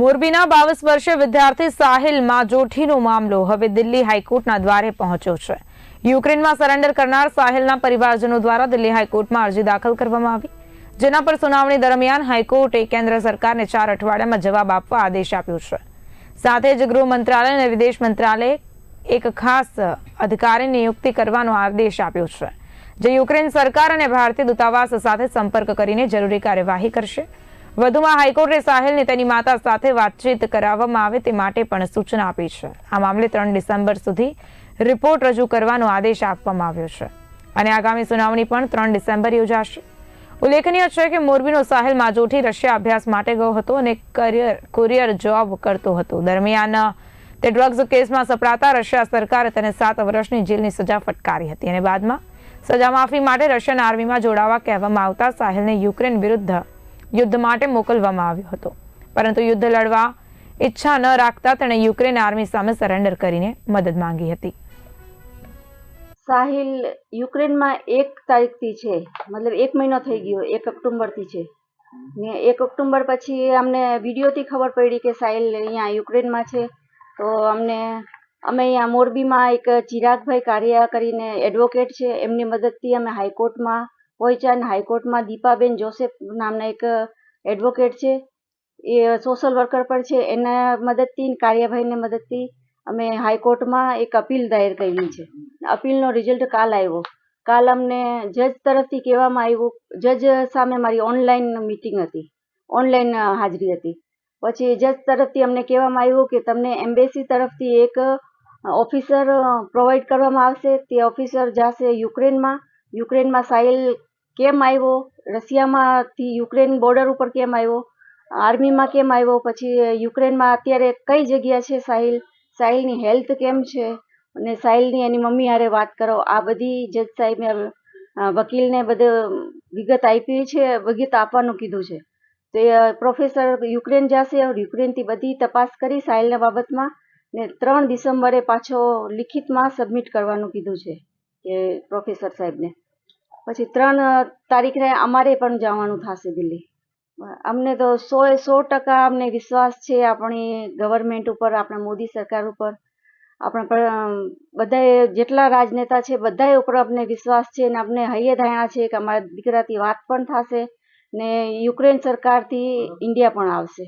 મોરબીના બાવીસ વર્ષે વિદ્યાર્થી સાહિલ માજોઠીનો મામલો હવે દિલ્હી હાઈકોર્ટના દ્વારે પહોંચ્યો છે. યુક્રેનમાં સરેન્ડર કરનાર સાહિલના પરિવારજનો દ્વારા દિલ્હી હાઈકોર્ટમાં અરજી દાખલ કરવામાં આવી. જેના પર સુનાવણી દરમિયાન હાઈકોર્ટે કેન્દ્ર સરકારને ચાર અઠવાડિયામાં જવાબ આપવા આદેશ આપ્યો છે. સાથે જ ગૃહ મંત્રાલય અને વિદેશ મંત્રાલયે એક ખાસ અધિકારી નિયુક્તિ કરવાનો આદેશ આપ્યો છે, જે યુક્રેન સરકાર અને ભારતીય દૂતાવાસ સાથે સંપર્ક કરીને જરૂરી કાર્યવાહી કરશે. વધુમાં હાઈકોર્ટે સાહેલને તેની માતા સાથે વાતચીત કરાવવામાં આવે તે માટે પણ સૂચના આપી છે. આ મામલે ત્રણ ડિસેમ્બર સુધી રિપોર્ટ રજૂ કરવાનો આદેશ આપવામાં આવ્યો છે અને આગામી સુનાવણી પણ ત્રણ ડિસેમ્બર યોજાશે. ઉલ્લેખનીય છે કે મોરબીનો સાહેલ માજોઠી રશિયા અભ્યાસ માટે ગયો હતો અને કરિયર, કુરિયર જોબ કરતો હતો. દરમિયાન તે ડ્રગ્સ કેસમાં સપડાતા રશિયા સરકારે તેને સાત વર્ષની જેલની સજા ફટકારી હતી અને બાદમાં સજા માફી માટે રશિયન આર્મીમાં જોડાવા કહેવામાં આવતા સાહેલને યુક્રેન વિરુદ્ધ યુદ્ધ માટે મોકલવામાં આવ્યો હતો. પરંતુ યુદ્ધ લડવા ઈચ્છા ન રાખતા તેણે યુક્રેન આર્મી સામે સરેન્ડર કરીને મદદ માંગી હતી. સાહિલ, યુક્રેનમાં એક તારીખથી છે. મતલબ એક મહિનો થઈ ગયો, એક ઓક્ટોબરથી છે. ને એક ઓક્ટોબર પછી અમને વિડીયોથી ખબર પડી કે સાહિલ અહીંયા યુક્રેનમાં છે. તો અમને, અમે અહીંયા મોરબીમાં એક ચિરાગભાઈ કારિયા કરીને એડવોકેટ છે. એમની મદદથી અમે હાઈકોર્ટમાં અને હાઈકોર્ટમાં દીપાબેન જોસેફ નામના એક એડવોકેટ છે. એ સોશિયલ વર્કર પણ છે. એના મદદથી કાર્યભાઈને મદદથી અમે હાઈકોર્ટમાં એક અપીલ દાયર કરી છે. અપીલનો રિઝલ્ટ કાલ આવ્યો. કાલ અમને જજ તરફથી કહેવામાં આવ્યું, જજ સામે મારી ઓનલાઈન મિટિંગ હતી. ઓનલાઈન હાજરી હતી. પછી જજ તરફથી અમને કહેવામાં આવ્યું કે તમને એમ્બેસી તરફથી એક ઓફિસર પ્રોવાઈડ કરવામાં આવશે. તે ઓફિસર જશે યુક્રેનમાં. યુક્રેનમાં સાહિલ કેમ આવ્યો? રશિયામાંથી યુક્રેન બોર્ડર ઉપર કેમ આવ્યો? આર્મીમાં કેમ આવ્યો? પછી યુક્રેનમાં અત્યારે કઈ જગ્યા છે સાહિલ? સાહિલની હેલ્થ કેમ છે? અને સાહિલની એની મમ્મી હારે વાત કરો. આ બધી જજ સાહેબે વકીલને બધે વિગત આપી છે, વિગત આપવાનું કીધું છે. તો એ પ્રોફેસર યુક્રેન જશે યુક્રેનથી બધી તપાસ કરી સાહિલના બાબતમાં ને ત્રણ ડિસેમ્બરે પાછો લિખિતમાં સબમિટ કરવાનું કીધું છે કે પ્રોફેસર સાહેબને. પછી ત્રણ તારીખે અમારે પણ જવાનું થશે દિલ્હી. અમને તો સો એ સો ટકા અમને વિશ્વાસ છે આપણી ગવર્મેન્ટ ઉપર આપણા મોદી સરકાર ઉપર. આપણા બધાએ જેટલા રાજનેતા છે બધાએ ઉપર અમને વિશ્વાસ છે અને અમને હૈયે ધારણા છે કે અમારા દીકરાથી વાત પણ થશે ને યુક્રેન સરકારથી ઇન્ડિયા પણ આવશે.